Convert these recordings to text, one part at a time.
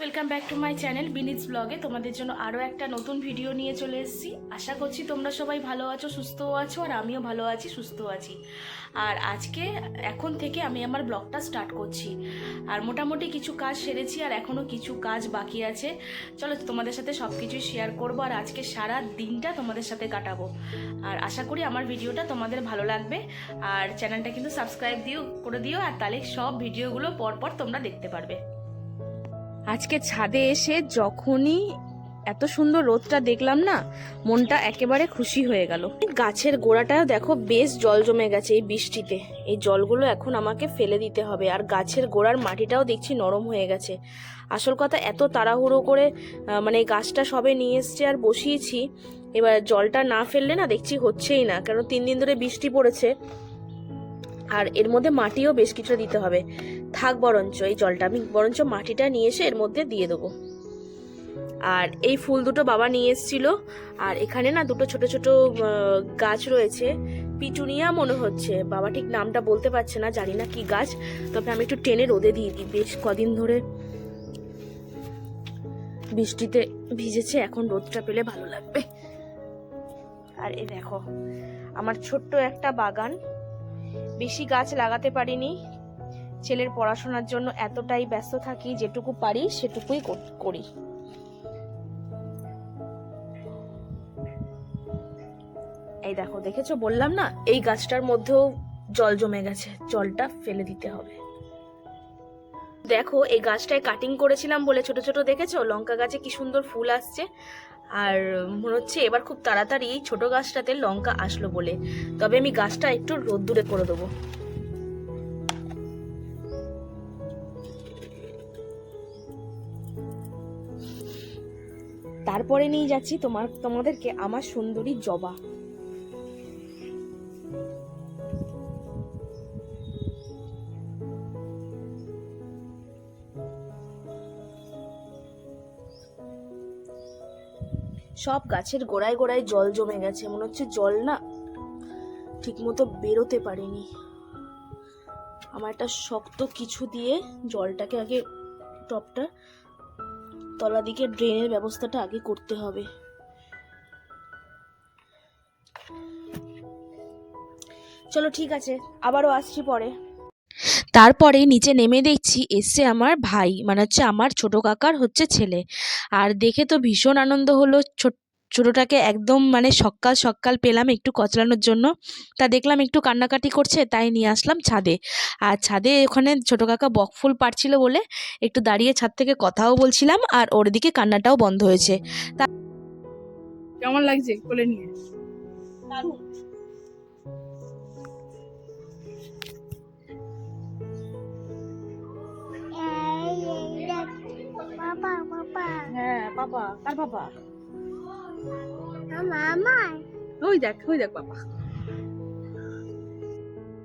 Welcome back to my channel বিনিজ ব্লগে তোমাদের জন্য আরও একটা নতুন ভিডিও নিয়ে চলে এসেছি। আশা করছি তোমরা সবাই ভালো আছো, সুস্থও আছো, আর আমিও ভালো আছি সুস্থ আছি। আর আজকে, এখন থেকে আমি আমার ব্লগটা স্টার্ট করছি। আর মোটামুটি কিছু কাজ সেরেছি, আর এখনও কিছু কাজ বাকি আছে। চলো তোমাদের সাথে সব কিছুই শেয়ার করব, আর আজকে সারা দিনটা তোমাদের সাথে কাটাবো। আর আশা করি আমার ভিডিওটা তোমাদের ভালো লাগবে। আর চ্যানেলটা কিন্তু সাবস্ক্রাইব দিও, করে দিও, আর তাহলে সব ভিডিওগুলো পরপর তোমরা দেখতে পারবে। আজকে ছাদে এসে যখনই এত সুন্দর রোদটা দেখলাম না, মনটা একেবারে খুশি হয়ে গেল। গাছের গোড়াটা দেখো বেশ জল জমে গেছে এই বৃষ্টিতে। এই জলগুলো এখন আমাকে ফেলে দিতে হবে আর গাছের গোড়ার মাটিটাও দেখছি নরম হয়ে গেছে। আসল কথা, এত তাড়াহুড়ো করে মানে গাছটা সবে নিয়ে এসছে আর বসিয়েছি। এবার জলটা না ফেললে না দেখছি হচ্ছেই না কারণ তিন দিন ধরে বৃষ্টি পড়েছে। আর এর মধ্যে মাটিও বেশ কিছুটা দিতে হবে। থাক বরঞ্চ, এই জলটা আমি, বরঞ্চ মাটিটা নিয়ে এসে এর মধ্যে দিয়ে দেবো। আর এই ফুল দুটো বাবা নিয়ে এসেছিল। আর এখানে না দুটো ছোট ছোট গাছ রয়েছে। পিটুনিয়া মনে হচ্ছে। বাবা ঠিক নামটা বলতে পারছে না, জানি না কি গাছ। তবে আমি একটু টেনে রোদে দিয়ে দিই। বেশ কদিন ধরে বৃষ্টিতে ভিজেছে, এখন রোদটা পেলে ভালো লাগবে। আর এই দেখো, আমার ছোট্ট একটা বাগান। বেশি গাছ লাগাতে পারিনি। ছেলের পড়াশোনার জন্য এতটাই ব্যস্ত থাকি, যেটুকু পারি সেটুকুই করি এই দেখো, দেখেছ? বললাম না, এই গাছটার মধ্যেও জল জমে গেছে। জলটা ফেলে দিতে হবে। দেখো, এই গাছটায় কাটিং করেছিলাম বলে ছোট ছোট দেখেছ? লঙ্কা গাছে কি সুন্দর ফুল আসছে। আর মনে হচ্ছে এবার খুব তাড়াতাড়ি এই ছোট গাছটাতে লঙ্কা আসলো বলে। তবে আমি গাছটা একটু রোদ্দুরে করে দেবো। তারপরে নিয়ে যাচ্ছি তোমার, তোমাদেরকে আমার সুন্দরী জবা। সব গাছের গোড়ায় গোড়ায় জল জমে গেছে, মনে হচ্ছে জল না ঠিক মতো বেরোতে পারেনি। আমার একটা শক্ত কিছু দিয়ে জলটাকে আগে টপটা তলা দিকে ড্রেনের ব্যবস্থাটা আগে করতে হবে। চলো ঠিক আছে, আবারও আসছি পরে। তারপরে নিচে নেমে দেখছি এসছে আমার ভাই মানে হচ্ছে আমার ছোট কাকার হচ্ছে ছেলে। আর দেখে তো ভীষণ আনন্দ হলো ছোট ছোটোটাকে একদম মানে সকাল সকাল পেলাম একটু কচলানোর জন্য। তা দেখলাম একটু কান্নাকাটি করছে তাই নিয়ে আসলাম ছাদে। আর ছাদে ওখানে ছোটো কাকা বকফুল পাড়ছিল বলে একটু দাঁড়িয়ে ছাদ থেকে কথাও বলছিলাম আর ওর দিকে কান্নাটাও বন্ধ হয়েছে। তা কেমন লাগছে কোলে নিয়ে? Papa, পাপা কার পাপা mama. ওই দেখ ওই দেখ পাপা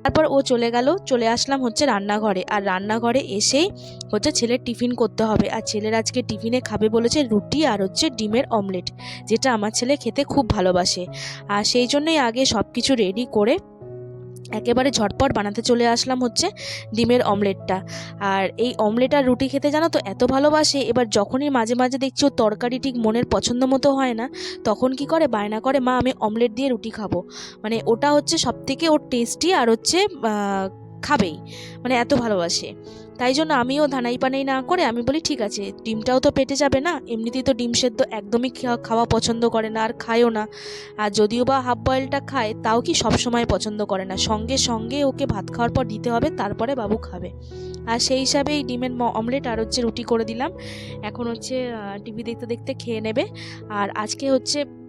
তারপর ও চলে গেল চলে আসলাম হচ্ছে রান্নাঘরে। আর রান্নাঘরে এসেই হচ্ছে ছেলের টিফিন করতে হবে। আর ছেলের আজকে টিফিনে খাবে বলেছে রুটি আর হচ্ছে ডিমের অমলেট যেটা আমার ছেলে খেতে খুব ভালোবাসে। আর সেই জন্যই আগে সব কিছু রেডি করে একেবারে ঝটপট বানাতে চলে আসলাম হচ্ছে ডিমের অমলেটটা। আর এই অমলেট আর রুটি খেতে জানো তো এত ভালোবাসে, এবার যখনই মাঝে মাঝে দেখছি ও তরকারি ঠিক মনের পছন্দ মতো হয় না, তখন কি করে? বায়না করে, মা, আমি অমলেট দিয়ে রুটি খাব। মানে ওটা হচ্ছে সবথেকে ওর টেস্টি আর হচ্ছে খাবেই মানে এত ভালোবাসে। তাই জন্য আমিও ধানাই পানাই না করে আমি বলি, ঠিক আছে, ডিমটাও তো পেটে যাবে না, এমনিতেই তো ডিম সেদ্ধ একদমই খাওয়া- পছন্দ করে না, আর খায়ও না। আর যদিও বা হাফ বয়েলটা খায়, তাও কি সব সময় পছন্দ করে না। সঙ্গে সঙ্গে ওকে ভাত খাওয়ার পর দিতে হবে, তারপরে বাবু খাবে। আর সেই হিসাবে এই ডিমের অমলেট আর হচ্ছে রুটি করে দিলাম। এখন হচ্ছে টিভি দেখতে দেখতে খেয়ে নেবে। আর আজকে হচ্ছে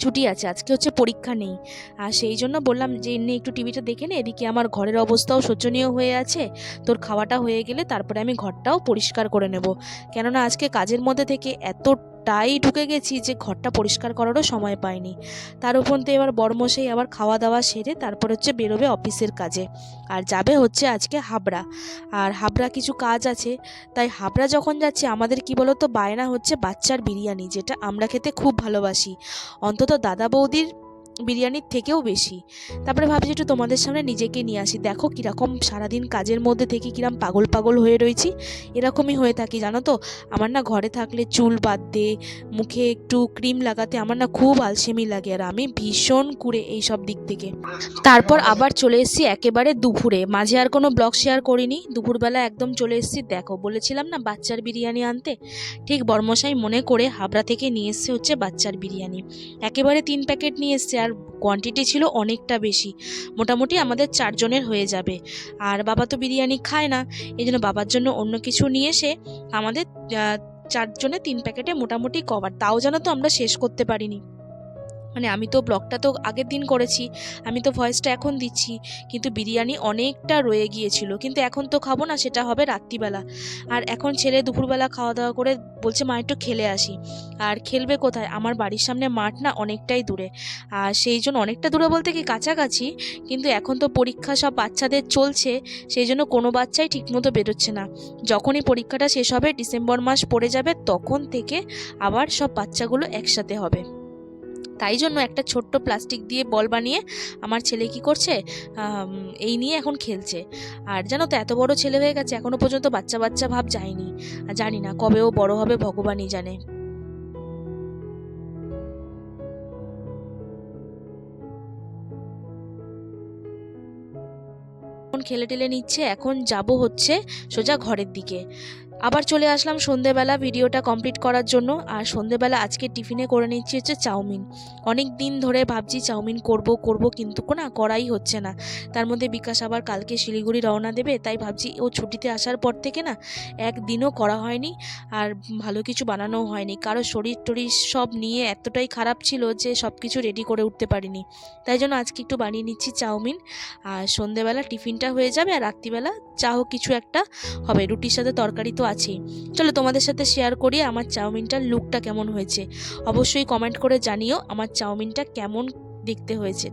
ছুটি আছে, আজকে হচ্ছে পরীক্ষা নেই। আর সেই জন্য বললাম যে, এমনি একটু টিভিটা দেখে নে, এদিকে আমার ঘরের অবস্থাও শোচনীয় হয়ে আছে। তোর খাওয়াটা হয়ে গেলে তারপরে আমি ঘরটাও পরিষ্কার করে নেব। কেননা আজকে কাজের মধ্যে থেকে এতটাই ঢুকে গেছি যে ঘরটা পরিষ্কার করারও সময় পাইনি। তার উপর তো এবার বড়মশাই আবার খাওয়া দাওয়া সেরে তারপর হচ্ছে বেরোবে অফিসের কাজে। আর যাবে হচ্ছে আজকে হাবড়া। আর হাবড়া কিছু কাজ আছে। তাই হাবড়া যখন যাচ্ছে, আমাদের কি বলতো, বায়না হচ্ছে বাচ্চার বিরিয়ানি, যেটা আমরা খেতে খুব ভালোবাসি। অন্তত দাদা বৌদির বিরিয়ানির থেকেও বেশি। তারপরে ভাবছি একটু তোমাদের সামনে নিজেকে নিয়ে আসি। দেখো কীরকম সারাদিন কাজের মধ্যে থেকে কিরম পাগল পাগল হয়ে রয়েছি। এরকমই হয়ে থাকি, জানো তো? আমার না ঘরে থাকলে চুল বাঁধতে, মুখে একটু ক্রিম লাগাতে আমার না খুব আলসেমি লাগে আর আমি ভীষণ কুড়ে এই সব দিক থেকে। তারপর আবার চলে এসেছি একেবারে দুপুরে। মাঝে আর কোনো ব্লগ শেয়ার করিনি। দুপুরবেলা একদম চলে এসেছি, দেখো, বলেছিলাম না বাচ্চার বিরিয়ানি আনতে? ঠিক বর্মশাই মনে করে হাবড়া থেকে নিয়ে এসছে হচ্ছে বাচ্চার বিরিয়ানি। একেবারে তিন প্যাকেট নিয়ে এসছে আর কোয়ান্টিটি ছিল অনেকটা বেশি। মোটামুটি আমাদের চারজনের হয়ে যাবে। আর বাবা তো বিরিয়ানি খায় না এই জন্য বাবার জন্য অন্য কিছু নিয়ে এসে আমাদের চারজনে তিন প্যাকেটে মোটামুটি কভার তাও যেন তো আমরা শেষ করতে পারিনি। মানে আমি তো ব্লগটা তো আগের দিন করেছি, আমি তো ভয়েসটা এখন দিচ্ছি। কিন্তু বিরিয়ানি অনেকটা রয়ে গিয়েছিল, কিন্তু এখন তো খাব না, সেটা হবে রাত্রিবেলা। আর এখন ছেলে দুপুরবেলা খাওয়া দাওয়া করে বলছে, মা, একটু খেলে আসি। আর খেলবে কোথায়? আমার বাড়ির সামনে মাঠ না অনেকটাই দূরে। আর সেই জন্য অনেকটা দূরে বলতে কি কাছাকাছি, কিন্তু এখন তো পরীক্ষা সব বাচ্চাদের চলছে, সেই জন্য কোনো বাচ্চাই ঠিকমতো বেরোচ্ছে না। যখনই পরীক্ষাটা শেষ হবে, ডিসেম্বর মাস পড়ে যাবে, তখন থেকে আবার সব বাচ্চাগুলো একসাথে হবে। তাই জন্য একটা ছোট্ট প্লাস্টিক দিয়ে বল বানিয়ে আমার ছেলে কি করছে? এই নিয়ে এখন খেলছে। আর জানো তো, এত বড় ছেলে হয়ে গেছে, এখনও পর্যন্ত বাচ্চা বাচ্চা ভাব যায়নি। জানি না কবে ও বড় হবে, ভগবানই জানে। খেলে টেলে নিচ্ছে, এখন যাব হচ্ছে সোজা ঘরের দিকে। আবার চলে আসলাম সন্ধেবেলা ভিডিওটা কমপ্লিট করার জন্য। আর সন্ধেবেলা আজকে টিফিনে করে নিচ্ছি হচ্ছে চাউমিন। অনেক দিন ধরে ভাবছি চাউমিন করব করব কিন্তু না করাই হচ্ছে না। তার মধ্যে বিকাশ আবার কালকে শিলিগুড়ি রওনা দেবে, তাই ভাবছি ও ছুটিতে আসার পর থেকে না একদিনও করা হয়নি আর ভালো কিছু বানানোও হয়নি। কারও শরীর টরীর সব নিয়ে এতটাই খারাপ ছিল যে সব কিছু রেডি করে উঠতে পারিনি। তাই জন্য আজকে একটু বানিয়ে নিচ্ছি চাউমিন। আর সন্ধেবেলা টিফিনটা হয়ে যাবে আর রাত্রিবেলা চাও কিছু একটা হবে। রুটির সাথে তরকারি তো আছেই চলো তোমাদের সাথে শেয়ার করি আমার চাউমিনটার লুকটা কেমন হয়েছে। অবশ্যই কমেন্ট করে জানিও আমার চাউমিনটা কেমন দেখতে হয়েছে।